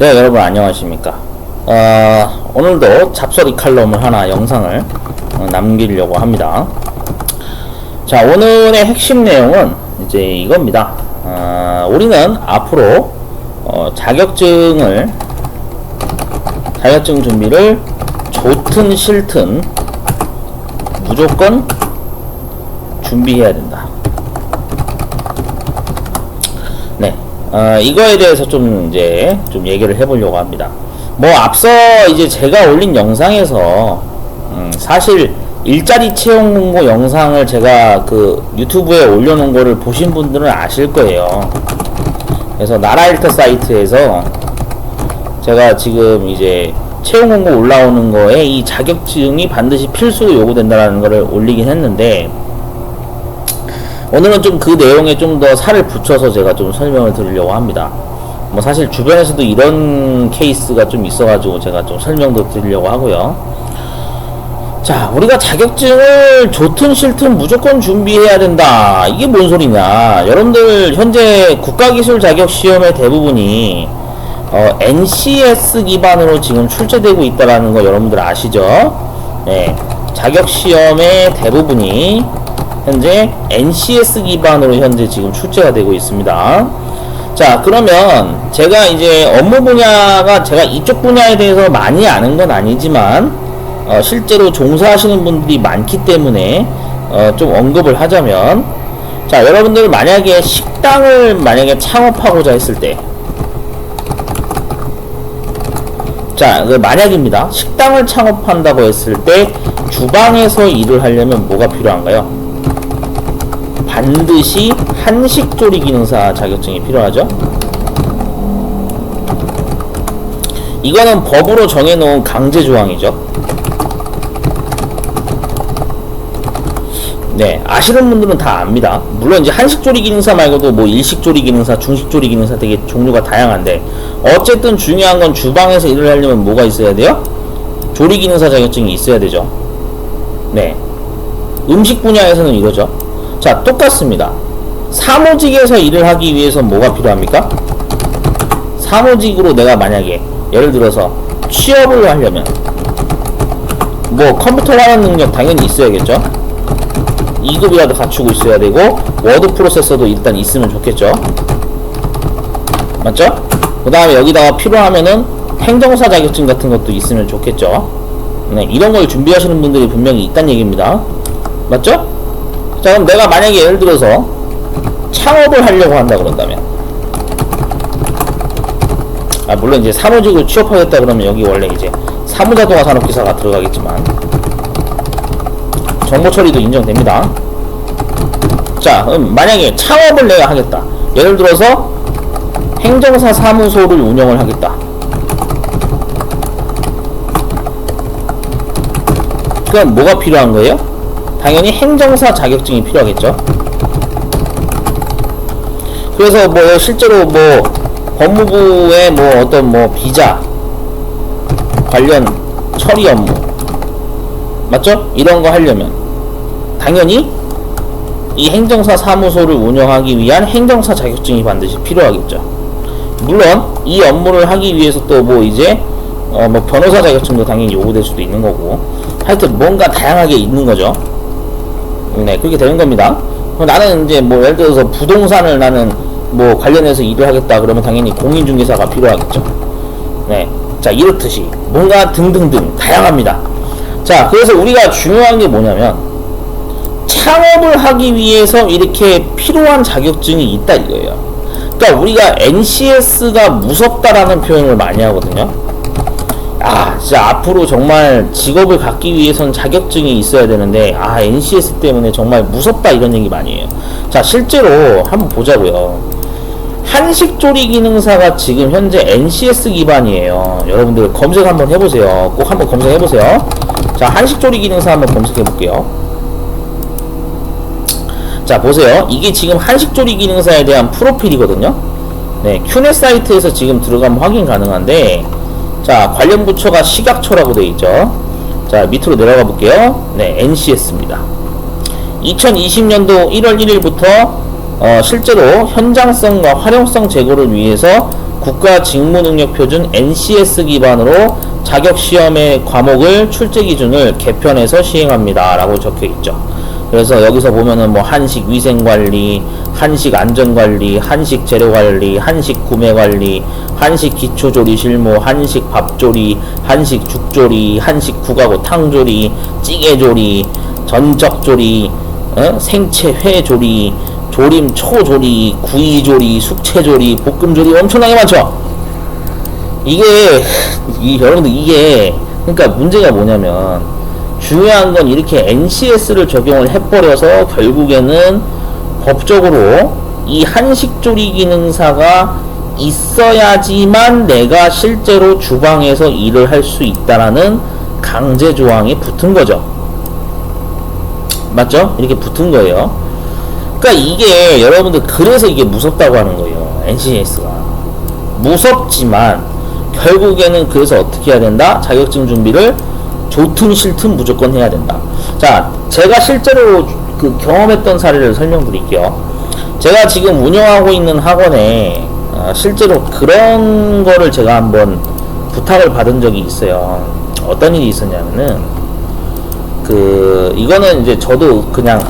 네, 여러분 안녕하십니까. 어, 오늘도 잡소리 칼럼을 하나 영상을 어, 남기려고 합니다. 자, 오늘의 핵심 내용은 이제 이겁니다. 어, 우리는 앞으로 어, 자격증을 자격증 준비를 좋든 싫든 무조건 준비해야 된다. 네, 어, 이거에 대해서 좀 이제 좀 얘기를 해보려고 합니다. 뭐 앞서 이제 제가 올린 영상에서 음, 사실 일자리 채용 공고 영상을 제가 그 유튜브에 올려놓은 거를 보신 분들은 아실 거예요. 그래서 나라일터 사이트에서 제가 지금 이제 채용 공고 올라오는 거에 이 자격증이 반드시 필수로 요구된다라는 거를 올리긴 했는데 오늘은 좀 그 내용에 좀 더 살을 붙여서 제가 좀 설명을 드리려고 합니다. 뭐 사실 주변에서도 이런 케이스가 좀 있어가지고 제가 좀 설명도 드리려고 하고요. 자, 우리가 자격증을 좋든 싫든 무조건 준비해야 된다. 이게 뭔 소리냐? 여러분들 현재 국가기술 자격 시험의 대부분이 어, NCS 기반으로 지금 출제되고 있다라는 거 여러분들 아시죠? 네, 자격 시험의 대부분이 현재 NCS 기반으로 현재 지금 출제가 되고 있습니다. 자, 그러면 제가 이제 업무 분야가 제가 이쪽 분야에 대해서 많이 아는 건 아니지만 어, 실제로 종사하시는 분들이 많기 때문에 어, 좀 언급을 하자면 자, 여러분들 만약에 식당을 만약에 창업하고자 했을 때 자, 그 만약입니다. 식당을 창업한다고 했을 때 주방에서 일을 하려면 뭐가 필요한가요? 반드시 한식 조리 기능사 자격증이 필요하죠. 이거는 법으로 정해놓은 강제 조항이죠. 네, 아시는 분들은 다 압니다. 물론 이제 한식 조리 기능사 말고도 뭐 일식 조리 기능사, 중식 조리 기능사 되게 종류가 다양한데 어쨌든 중요한 건 주방에서 일을 하려면 뭐가 있어야 돼요? 조리 기능사 자격증이 있어야 되죠. 네, 음식 분야에서는 이거죠. 자, 똑같습니다. 사무직에서 일을 하기 위해서 뭐가 필요합니까? 사무직으로 내가 만약에 예를 들어서 취업을 하려면 뭐 컴퓨터 활용 능력 당연히 있어야겠죠. 2급이라도 갖추고 있어야 되고 워드 프로세서도 일단 있으면 좋겠죠. 맞죠? 그 다음에 여기다가 필요하면은 행정사 자격증 같은 것도 있으면 좋겠죠. 네, 이런 걸 준비하시는 분들이 분명히 있다는 얘기입니다. 맞죠? 자 그럼 내가 만약에 예를 들어서 창업을 하려고 한다 그런다면 아 물론 이제 사무직으로 취업하겠다 그러면 여기 원래 이제 사무자동화 산업기사가 들어가겠지만 정보 처리도 인정됩니다. 자 그럼 만약에 창업을 내가 하겠다. 예를 들어서 행정사 사무소를 운영을 하겠다. 그럼 뭐가 필요한 거예요? 당연히 행정사 자격증이 필요하겠죠. 그래서 뭐 실제로 뭐 법무부의 뭐 어떤 뭐 비자 관련 처리 업무 맞죠? 이런 거 하려면 당연히 이 행정사 사무소를 운영하기 위한 행정사 자격증이 반드시 필요하겠죠. 물론 이 업무를 하기 위해서 또 뭐 이제 어 뭐 변호사 자격증도 당연히 요구될 수도 있는 거고 하여튼 뭔가 다양하게 있는 거죠. 네, 그렇게 되는 겁니다. 나는 이제 뭐 예를 들어서 부동산을 나는 뭐 관련해서 일을 하겠다 그러면 당연히 공인중개사가 필요하겠죠. 네. 자, 이렇듯이 뭔가 등등등 다양합니다. 자, 그래서 우리가 중요한 게 뭐냐면 창업을 하기 위해서 이렇게 필요한 자격증이 있다 이거예요. 그러니까 우리가 NCS가 무섭다라는 표현을 많이 하거든요. 아, 진짜 앞으로 정말 직업을 갖기 위해선 자격증이 있어야 되는데, 아, NCS 때문에 정말 무섭다 이런 얘기 많이 해요. 자, 실제로 한번 보자고요. 한식조리 기능사가 지금 현재 NCS 기반이에요. 여러분들 검색 한번 해보세요. 꼭 한번 검색해보세요. 자, 한식조리 기능사 한번 검색해볼게요. 자, 보세요. 이게 지금 한식조리 기능사에 대한 프로필이거든요. 네, 큐넷 사이트에서 지금 들어가면 확인 가능한데, 자, 관련 부처가 식약처라고 되어 있죠. 자, 밑으로 내려가 볼게요. 네, NCS입니다. 2020년도 1월 1일부터 어, 실제로 현장성과 활용성 제고를 위해서 국가 직무 능력 표준 NCS 기반으로 자격 시험의 과목을 출제 기준을 개편해서 시행합니다 라고 적혀 있죠. 그래서 여기서 보면은 뭐 한식 위생 관리, 한식 안전 관리, 한식 재료 관리, 한식 구매 관리, 한식 기초 조리 실무, 한식 밥 조리, 한식 죽 조리, 한식 국하고 탕 조리, 찌개 조리, 전적 조리, 어? 생채 회 조리, 조림 초 조리, 구이 조리, 숙채 조리, 볶음 조리 엄청나게 많죠. 이게 이 여러분들 이게 그러니까 문제가 뭐냐면 중요한 건 이렇게 NCS를 적용을 해버려서 결국에는 법적으로 이 한식조리 기능사가 있어야지만 내가 실제로 주방에서 일을 할 수 있다라는 강제 조항이 붙은 거죠. 맞죠? 이렇게 붙은 거예요. 그러니까 이게 여러분들 그래서 이게 무섭다고 하는 거예요. NCS가 무섭지만 결국에는 그래서 어떻게 해야 된다? 자격증 준비를 좋든 싫든 무조건 해야 된다. 자, 제가 실제로 그 경험했던 사례를 설명드릴게요. 제가 지금 운영하고 있는 학원에 어, 실제로 그런 거를 제가 한번 부탁을 받은 적이 있어요. 어떤 일이 있었냐면은 그 이거는 이제 저도 그냥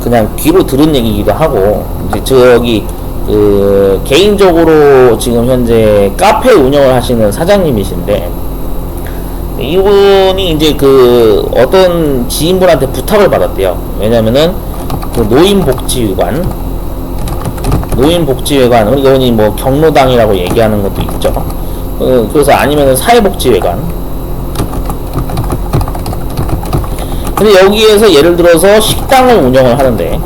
그냥 귀로 들은 얘기기도 하고 이제 저기 그 개인적으로 지금 현재 카페 운영을 하시는 사장님이신데 이분이 이제 그 어떤 지인분한테 부탁을 받았대요. 왜냐면은 그 노인복지관 노인복지회관 우리가 흔히 뭐 경로당이라고 얘기하는 것도 있죠. 어, 그래서 아니면은 사회복지회관 근데 여기에서 예를 들어서 식당을 운영을 하는데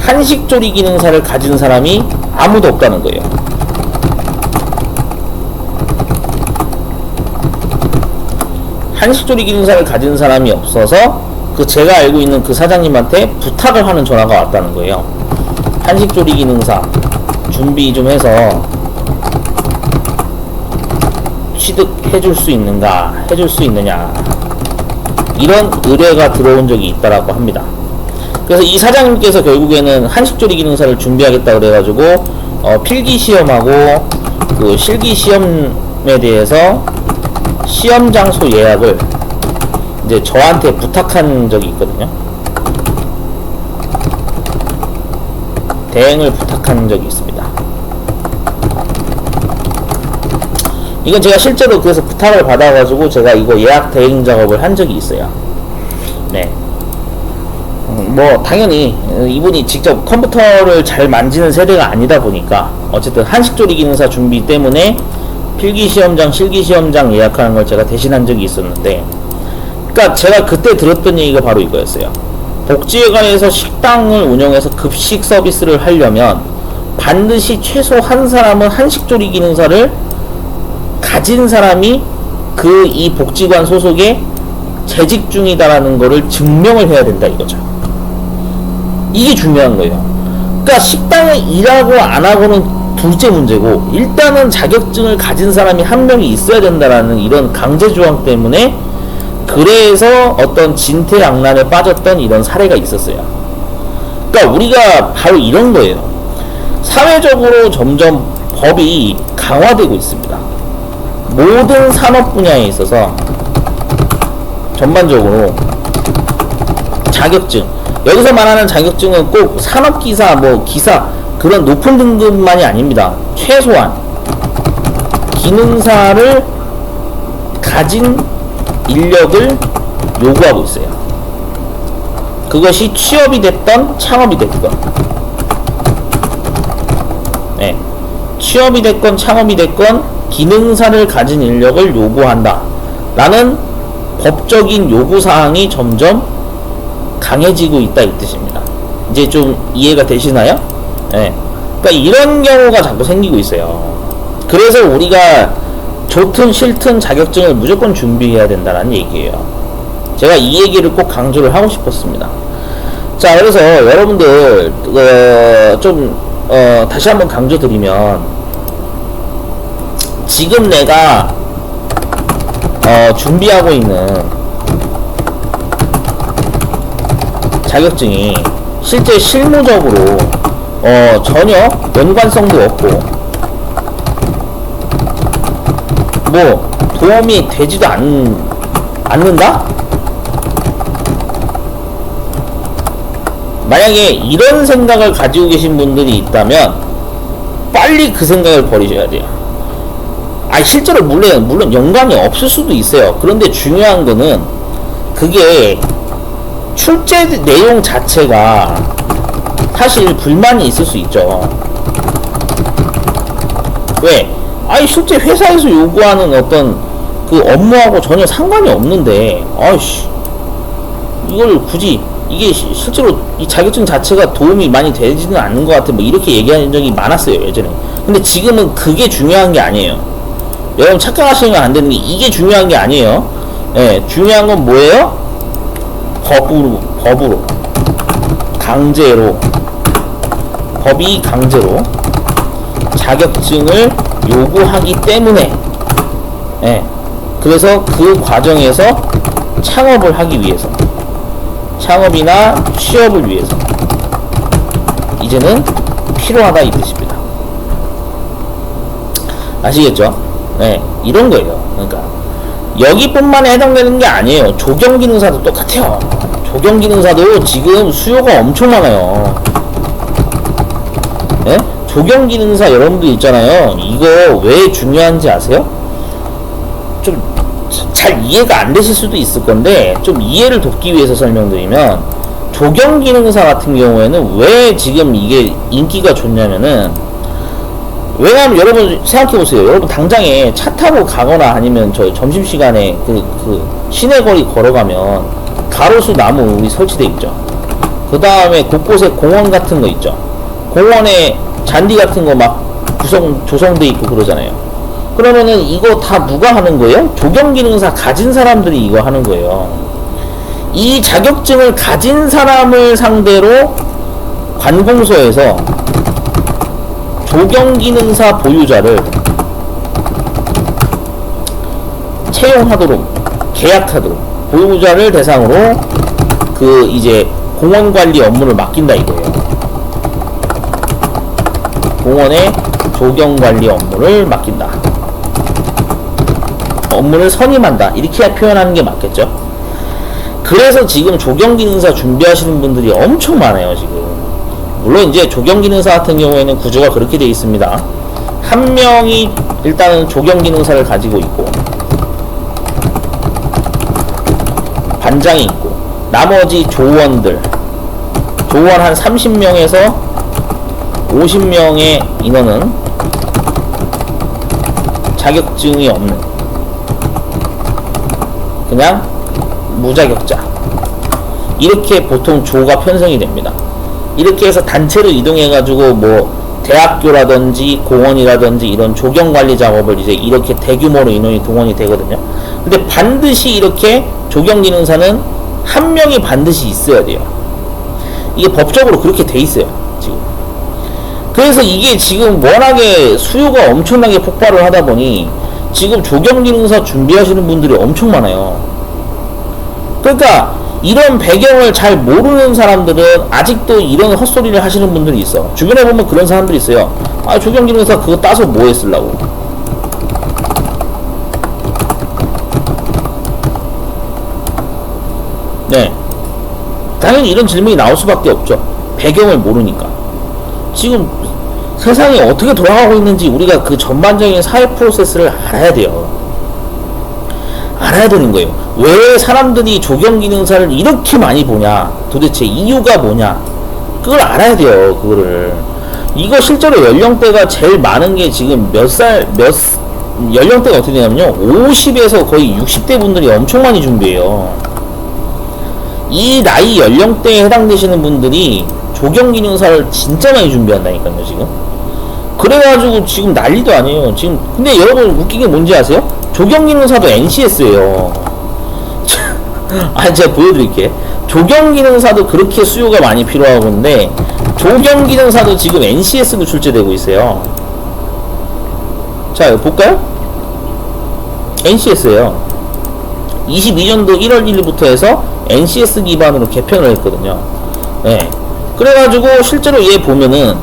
한식조리 기능사를 가진 사람이 아무도 없다는 거예요. 한식조리 기능사를 가진 사람이 없어서 그 제가 알고 있는 그 사장님한테 부탁을 하는 전화가 왔다는 거예요. 한식조리 기능사 준비 좀 해서 취득해줄 수 있는가, 해줄 수 있느냐, 이런 의뢰가 들어온 적이 있다라고 합니다. 그래서 이 사장님께서 결국에는 한식조리 기능사를 준비하겠다 그래가지고, 어, 필기 시험하고, 그 실기 시험에 대해서 시험 장소 예약을 이제 저한테 부탁한 적이 있거든요. 대행을 부탁한 적이 있습니다. 이건 제가 실제로 그래서 부탁을 받아가지고 제가 이거 예약 대행 작업을 한 적이 있어요. 네. 음, 뭐 당연히 이분이 직접 컴퓨터를 잘 만지는 세대가 아니다 보니까 어쨌든 한식조리 기능사 준비 때문에 필기 시험장, 실기 시험장 예약하는 걸 제가 대신한 적이 있었는데, 그러니까 제가 그때 들었던 얘기가 바로 이거였어요. 복지회관에서 식당을 운영해서 급식 서비스를 하려면 반드시 최소 한 사람은 한식조리 기능사를 가진 사람이 그 이 복지관 소속에 재직 중이다라는 거를 증명을 해야 된다 이거죠. 이게 중요한 거예요. 그러니까 식당에 일하고 안 하고는 둘째 문제고 일단은 자격증을 가진 사람이 한 명이 있어야 된다라는 이런 강제 조항 때문에 그래서 어떤 진퇴양난에 빠졌던 이런 사례가 있었어요. 그러니까 우리가 바로 이런 거예요. 사회적으로 점점 법이 강화되고 있습니다. 모든 산업 분야에 있어서 전반적으로 자격증 여기서 말하는 자격증은 꼭 산업기사 뭐 기사 그런 높은 등급만이 아닙니다. 최소한 기능사를 가진 인력을 요구하고 있어요. 그것이 취업이 됐던 창업이 됐건 네. 취업이 됐건 창업이 됐건 기능사를 가진 인력을 요구한다. 라는 법적인 요구사항이 점점 강해지고 있다 이 뜻입니다. 이제 좀 이해가 되시나요? 예. 그러니까 이런 경우가 자꾸 생기고 있어요. 그래서 우리가 좋든 싫든 자격증을 무조건 준비해야 된다는 얘기예요. 제가 이 얘기를 꼭 강조를 하고 싶었습니다. 자, 그래서 여러분들 어, 좀 어, 다시 한번 강조드리면 지금 내가 어, 준비하고 있는 자격증이 실제 실무적으로 어 전혀 연관성도 없고 뭐 도움이 되지도 않, 않는다? 만약에 이런 생각을 가지고 계신 분들이 있다면 빨리 그 생각을 버리셔야 돼요. 아 실제로 물론 물론 연관이 없을 수도 있어요. 그런데 중요한 거는 그게 출제 내용 자체가 사실 불만이 있을 수 있죠. 왜? 아니 실제 회사에서 요구하는 어떤 그 업무하고 전혀 상관이 없는데, 아이씨 이걸 굳이 이게 시- 실제로 이 자격증 자체가 도움이 많이 되지는 않는 것 같아. 뭐 이렇게 얘기하는 적이 많았어요 예전에. 근데 지금은 그게 중요한 게 아니에요. 여러분 착각하시면 안 되는 게 이게 중요한 게 아니에요. 예, 중요한 건 뭐예요? 법으로, 법으로, 강제로, 법이 강제로 자격증을 요구하기 때문에, 예, 그래서 그 과정에서 창업을 하기 위해서, 창업이나 취업을 위해서 이제는 필요하다 이 뜻입니다. 아시겠죠? 네, 이런 거예요. 그러니까 여기뿐만에 해당되는 게 아니에요. 조경기능사도 똑같아요. 조경기능사도 지금 수요가 엄청 많아요. 네? 조경기능사 여러분들 있잖아요. 이거 왜 중요한지 아세요? 좀 잘 이해가 안 되실 수도 있을 건데 좀 이해를 돕기 위해서 설명드리면 조경기능사 같은 경우에는 왜 지금 이게 인기가 좋냐면은 왜냐하면 여러분 생각해보세요. 여러분 당장에 차 타고 가거나 아니면 저 점심시간에 그, 그 시내거리 걸어가면 가로수 나무 우리 설치돼 있죠. 그 다음에 곳곳에 공원 같은 거 있죠. 공원에 잔디 같은 거 막 구성, 조성돼 있고 그러잖아요. 그러면은 이거 다 누가 하는 거예요? 조경 기능사 가진 사람들이 이거 하는 거예요. 이 자격증을 가진 사람을 상대로 관공서에서 조경 기능사 보유자를 채용하도록 계약하도록 보유자를 대상으로 그 이제 공원 관리 업무를 맡긴다 이거예요. 공원의 조경 관리 업무를 맡긴다. 업무를 선임한다. 이렇게 표현하는 게 맞겠죠? 그래서 지금 조경기능사 준비하시는 분들이 엄청 많아요, 지금. 물론 이제 조경기능사 같은 경우에는 구조가 그렇게 되어 있습니다. 한 명이 일단은 조경기능사를 가지고 있고, 반장이 있고, 나머지 조원들, 조원 한 30명에서 50명의 인원은 자격증이 없는, 그냥 무자격자. 이렇게 보통 조가 편성이 됩니다. 이렇게 해서 단체로 이동해 가지고 뭐 대학교라든지 공원이라든지 이런 조경 관리 작업을 이제 이렇게 대규모로 인원이 동원이 되거든요. 근데 반드시 이렇게 조경 기능사는 한 명이 반드시 있어야 돼요. 이게 법적으로 그렇게 돼 있어요. 그래서 이게 지금 워낙에 수요가 엄청나게 폭발을 하다 보니 지금 조경 기능사 준비하시는 분들이 엄청 많아요. 그러니까 이런 배경을 잘 모르는 사람들은 아직도 이런 헛소리를 하시는 분들이 있어. 주변에 보면 그런 사람들이 있어요. 아, 조경기능사 그거 따서 뭐에 쓰려고. 네. 당연히 이런 질문이 나올 수밖에 없죠. 배경을 모르니까. 지금 세상이 어떻게 돌아가고 있는지 우리가 그 전반적인 사회 프로세스를 알아야 돼요. 알아야 되는 거예요. 왜 사람들이 조경기능사를 이렇게 많이 보냐? 도대체 이유가 뭐냐? 그걸 알아야 돼요. 그거를. 이거 실제로 연령대가 제일 많은 게 지금 몇 살, 몇, 연령대가 어떻게 되냐면요. 50에서 거의 60대 분들이 엄청 많이 준비해요. 이 나이 연령대에 해당되시는 분들이 조경기능사를 진짜 많이 준비한다니까요, 지금. 그래가지고 지금 난리도 아니에요. 지금, 근데 여러분 웃긴 게 뭔지 아세요? 조경기능사도 NCS예요. 아, 제가 보여드릴게. 조경기능사도 그렇게 수요가 많이 필요하고 있는데, 조경기능사도 지금 NCS로 출제되고 있어요. 자, 이거 볼까요? NCS예요. 22년도 1월 1일부터 해서 NCS 기반으로 개편을 했거든요. 네. 그래가지고 실제로 얘 보면은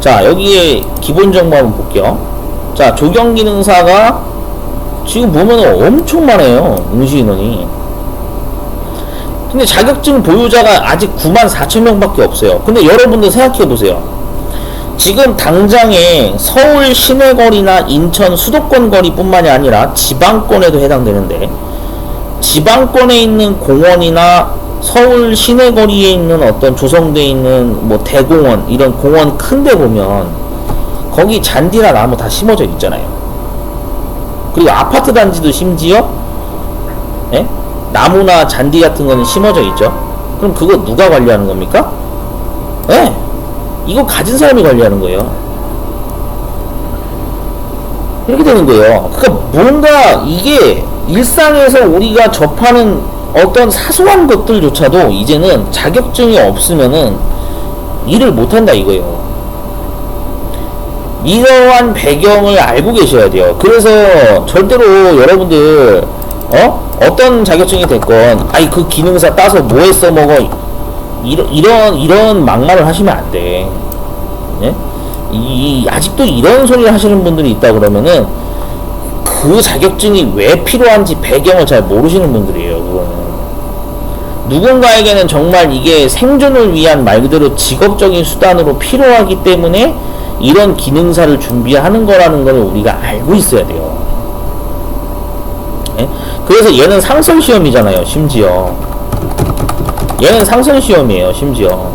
자 여기에 기본 정보 한번 볼게요. 자 조경 기능사가 지금 보면은 엄청 많아요 응시 인원이. 근데 자격증 보유자가 아직 9만 4천 명밖에 없어요. 근데 여러분들 생각해 보세요. 지금 당장에 서울 시내 거리나 인천 수도권 거리뿐만이 아니라 지방권에도 해당되는데 지방권에 있는 공원이나 서울 시내 거리에 있는 어떤 조성돼 있는 뭐 대공원 이런 공원 큰 데 보면 거기 잔디나 나무 다 심어져 있잖아요. 그리고 아파트 단지도 심지어 예? 나무나 잔디 같은 거는 심어져 있죠. 그럼 그거 누가 관리하는 겁니까? 예. 이거 가진 사람이 관리하는 거예요. 이렇게 되는 거예요. 그러니까 뭔가 이게 일상에서 우리가 접하는 어떤 사소한 것들조차도 이제는 자격증이 없으면은 일을 못한다 이거예요. 이러한 배경을 알고 계셔야 돼요. 그래서 절대로 여러분들 어 어떤 자격증이 됐건 아이 그 기능사 따서 뭐에 써먹어 이런 이런 이런 막말을 하시면 안 돼. 예? 이, 아직도 이런 소리를 하시는 분들이 있다 그러면은 그 자격증이 왜 필요한지 배경을 잘 모르시는 분들이에요. 그거는 누군가에게는 정말 이게 생존을 위한 말 그대로 직업적인 수단으로 필요하기 때문에 이런 기능사를 준비하는 거라는 걸 우리가 알고 있어야 돼요. 예? 그래서 얘는 상설 시험이잖아요. 심지어 얘는 상설 시험이에요. 심지어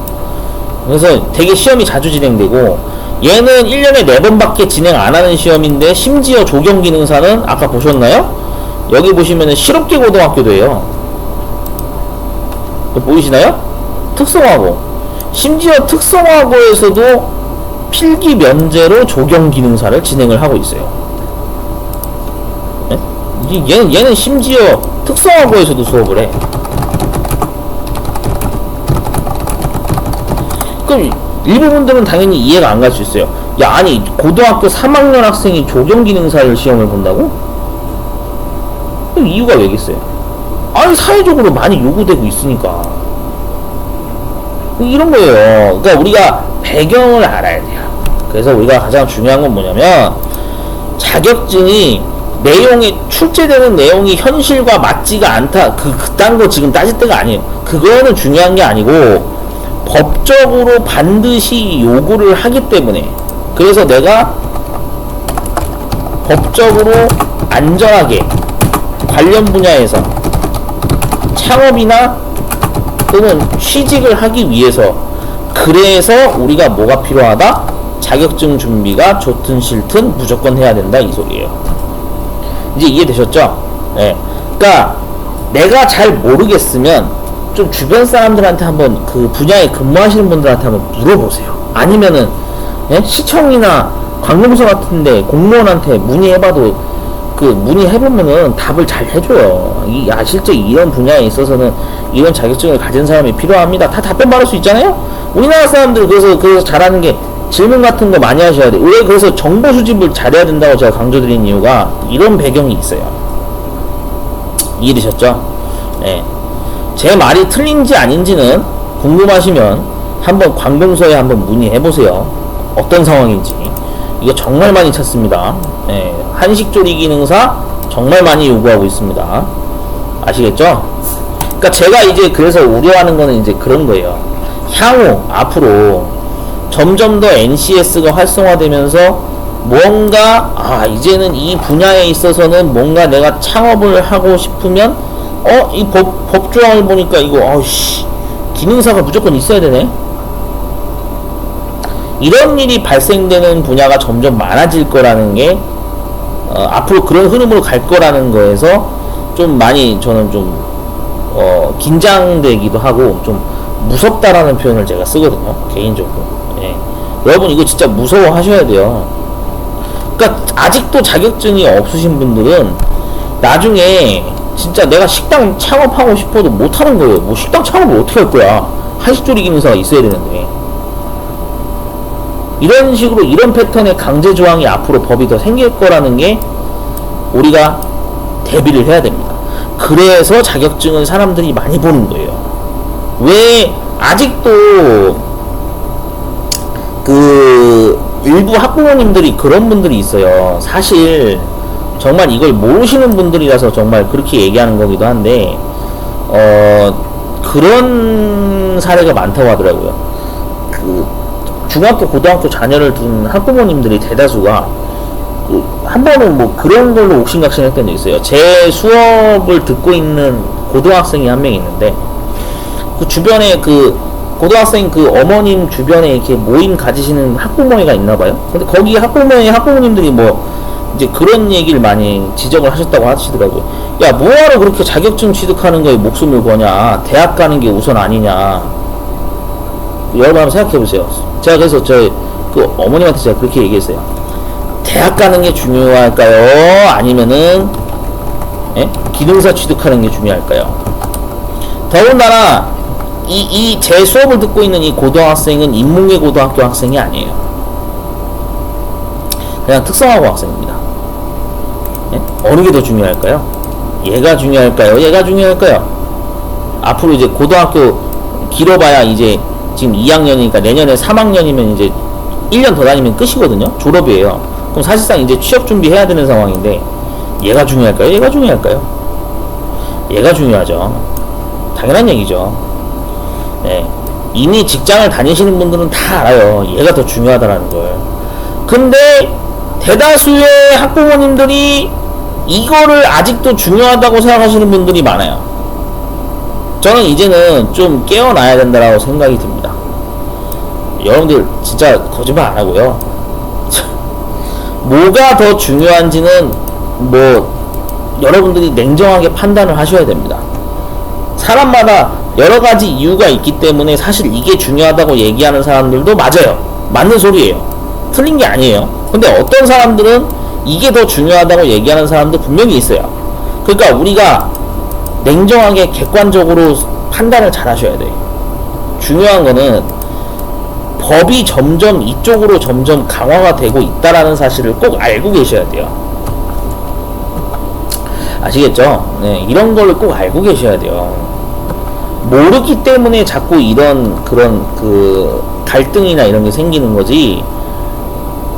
그래서 되게 시험이 자주 진행되고 얘는 1년에 4번밖에 진행 안 하는 시험인데 심지어 조경 기능사는 아까 보셨나요? 여기 보시면은 실업계 고등학교도 해요. 보이시나요? 특성화고. 심지어 특성화고에서도 필기 면제로 조경 기능사를 진행을 하고 있어요. 예? 이- 얘는, 얘는 심지어 특성화고에서도 수업을 해. 그럼 일부 분들은 당연히 이해가 안 갈 수 있어요. 야, 아니, 고등학교 3학년 학생이 조경 기능사를 시험을 본다고? 이유가 왜 있어요? 아니, 사회적으로 많이 요구되고 있으니까. 이런 거예요. 그러니까 우리가 배경을 알아야 돼요. 그래서 우리가 가장 중요한 건 뭐냐면 자격증이 내용이 출제되는 내용이 현실과 맞지가 않다. 그 그딴 거 지금 따질 때가 아니에요. 그거는 중요한 게 아니고 법적으로 반드시 요구를 하기 때문에 그래서 내가 법적으로 안전하게 관련 분야에서 창업이나 또는 취직을 하기 위해서 그래서 우리가 뭐가 필요하다? 자격증 준비가 좋든 싫든 무조건 해야 된다 이 소리예요. 이제 이해되셨죠? 예. 그러니까 내가 잘 모르겠으면 좀 주변 사람들한테 한번 그 분야에 근무하시는 분들한테 한번 물어보세요. 아니면은 예? 시청이나 관공서 같은데 공무원한테 문의해봐도 그 문의해보면은 답을 잘 해줘요. 이, 아, 실제 이런 분야에 있어서는 이런 자격증을 가진 사람이 필요합니다. 다 답변 받을 수 있잖아요? 우리나라 사람들 그래서, 그래서 잘하는 게 질문 같은 거 많이 하셔야 돼요. 왜 그래서 정보 수집을 잘해야 된다고 제가 강조드린 이유가 이런 배경이 있어요. 이해되셨죠? 네. 제 말이 틀린지 아닌지는 궁금하시면 한번 관공서에 한번 문의해 보세요. 어떤 상황인지. 이거 정말 많이 찾습니다. 예, 한식 조리 기능사 정말 많이 요구하고 있습니다. 아시겠죠? 그러니까 제가 이제 그래서 우려하는 거는 이제 그런 거예요. 향후 앞으로 점점 더 NCS가 활성화되면서 뭔가 아 이제는 이 분야에 있어서는 뭔가 내가 창업을 하고 싶으면 어 이 법 법조항을 보니까 이거 어씨 기능사가 무조건 있어야 되네. 이런 일이 발생되는 분야가 점점 많아질 거라는 게 어, 앞으로 그런 흐름으로 갈 거라는 거에서 좀 많이 저는 좀 어, 긴장되기도 하고 좀 무섭다라는 표현을 제가 쓰거든요 개인적으로 예. 여러분 이거 진짜 무서워하셔야 돼요 그러니까 아직도 자격증이 없으신 분들은 나중에 진짜 내가 식당 창업하고 싶어도 못하는 거예요 뭐 식당 창업을 어떻게 할 거야 한식조리 기능사가 있어야 되는데 이런 식으로 이런 패턴의 강제 조항이 앞으로 법이 더 생길 거라는 게 우리가 대비를 해야 됩니다. 그래서 자격증을 사람들이 많이 보는 거예요. 왜 아직도 그 일부 학부모님들이 그런 분들이 있어요. 사실 정말 이걸 모르시는 분들이라서 정말 그렇게 얘기하는 거기도 한데 어 그런 사례가 많다고 하더라고요. 그 중학교 고등학교 자녀를 둔 학부모님들이 대다수가 그 한 번은 뭐 그런 걸로 옥신각신했던 적 있어요. 제 수업을 듣고 있는 고등학생이 한 명 있는데 그 주변에 그 고등학생 그 어머님 주변에 이렇게 모임 가지시는 학부모회가 있나 봐요. 근데 거기 학부모회 학부모님들이 뭐 이제 그런 얘기를 많이 지적을 하셨다고 하시더라고요. 야, 뭐하러 그렇게 자격증 취득하는 거에 목숨을 거냐? 대학 가는 게 우선 아니냐? 여러분 한번 생각해 보세요. 제가 그래서 저그 어머님한테 제가 그렇게 얘기했어요. 대학 가는 게 중요할까요? 아니면은 예? 기능사 취득하는 게 중요할까요? 더군다나 이 이 제 수업을 듣고 있는 이 고등학생은 인문계 고등학교 학생이 아니에요. 그냥 특성화고 학생입니다. 예? 어느 게 더 중요할까요? 얘가 중요할까요? 얘가 중요할까요? 앞으로 이제 고등학교 길어봐야 이제 지금 2학년이니까 내년에 3학년이면 이제 1년 더 다니면 끝이거든요. 졸업이에요. 그럼 사실상 이제 취업 준비해야 되는 상황인데 얘가 중요할까요? 얘가 중요할까요? 얘가 중요하죠. 당연한 얘기죠. 네. 이미 직장을 다니시는 분들은 다 알아요. 얘가 더 중요하다라는 걸. 근데 대다수의 학부모님들이 이거를 아직도 중요하다고 생각하시는 분들이 많아요. 저는 이제는 좀 깨어나야 된다라고 생각이 듭니다. 여러분들 진짜 거짓말 안 하고요. 뭐가 더 중요한지는 뭐 여러분들이 냉정하게 판단을 하셔야 됩니다. 사람마다 여러 가지 이유가 있기 때문에 사실 이게 중요하다고 얘기하는 사람들도 맞아요. 맞는 소리예요. 틀린 게 아니에요. 근데 어떤 사람들은 이게 더 중요하다고 얘기하는 사람도 분명히 있어요. 그러니까 우리가 냉정하게 객관적으로 판단을 잘 하셔야 돼요. 중요한 거는 법이 점점 이쪽으로 점점 강화가 되고 있다라는 사실을 꼭 알고 계셔야 돼요. 아시겠죠? 네, 이런 걸 꼭 알고 계셔야 돼요. 모르기 때문에 자꾸 이런 그런 그 갈등이나 이런 게 생기는 거지.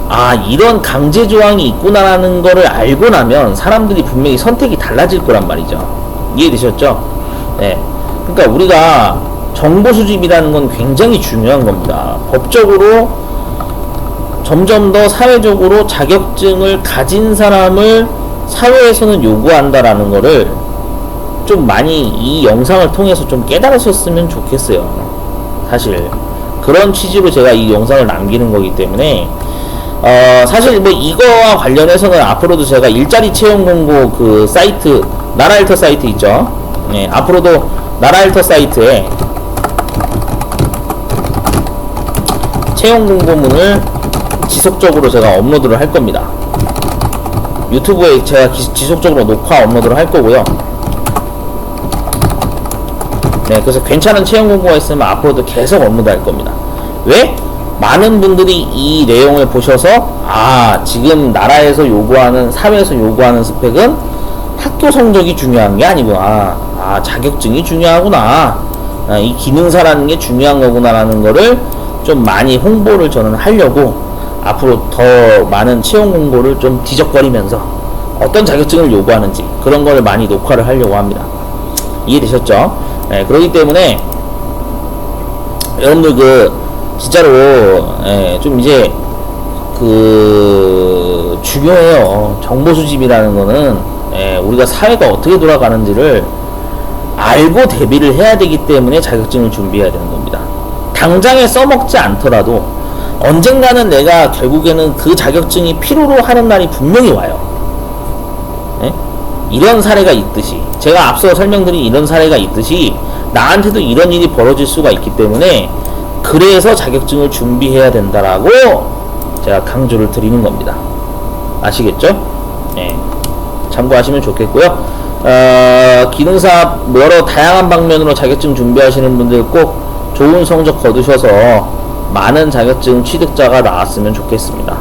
아, 이런 강제 조항이 있구나라는 거를 알고 나면 사람들이 분명히 선택이 달라질 거란 말이죠. 이해되셨죠? 네. 그러니까 우리가 정보 수집이라는 건 굉장히 중요한 겁니다. 법적으로 점점 더 사회적으로 자격증을 가진 사람을 사회에서는 요구한다라는 거를 좀 많이 이 영상을 통해서 좀 깨달으셨으면 좋겠어요. 사실 그런 취지로 제가 이 영상을 남기는 거기 때문에 어 사실 뭐 이거와 관련해서는 앞으로도 제가 일자리 채용 공고 그 사이트 나라일터 사이트 있죠. 네, 앞으로도 나라일터 사이트에 채용 공고문을 지속적으로 제가 업로드를 할 겁니다. 유튜브에 제가 기, 지속적으로 녹화 업로드를 할 거고요. 네, 그래서 괜찮은 채용 공고가 있으면 앞으로도 계속 업로드 할 겁니다. 왜? 많은 분들이 이 내용을 보셔서 아 지금 나라에서 요구하는 사회에서 요구하는 스펙은 학교 성적이 중요한 게 아니구나. 아 자격증이 중요하구나. 아, 이 기능사라는 게 중요한 거구나라는 거를 좀 많이 홍보를 저는 하려고 앞으로 더 많은 채용 공고를 좀 뒤적거리면서 어떤 자격증을 요구하는지 그런 거를 많이 녹화를 하려고 합니다. 이해되셨죠? 네, 그렇기 때문에 여러분들 그 진짜로 예, 좀 이제 그 중요해요. 정보 수집이라는 거는 예, 우리가 사회가 어떻게 돌아가는지를 알고 대비를 해야 되기 때문에 자격증을 준비해야 되는 겁니다. 당장에 써먹지 않더라도 언젠가는 내가 결국에는 그 자격증이 필요로 하는 날이 분명히 와요. 예? 이런 사례가 있듯이 제가 앞서 설명드린 이런 사례가 있듯이 나한테도 이런 일이 벌어질 수가 있기 때문에 그래서 자격증을 준비해야 된다라고 제가 강조를 드리는 겁니다. 아시겠죠? 네. 참고하시면 좋겠고요. 어, 기능사 여러 다양한 방면으로 자격증 준비하시는 분들 꼭 좋은 성적 거두셔서 많은 자격증 취득자가 나왔으면 좋겠습니다.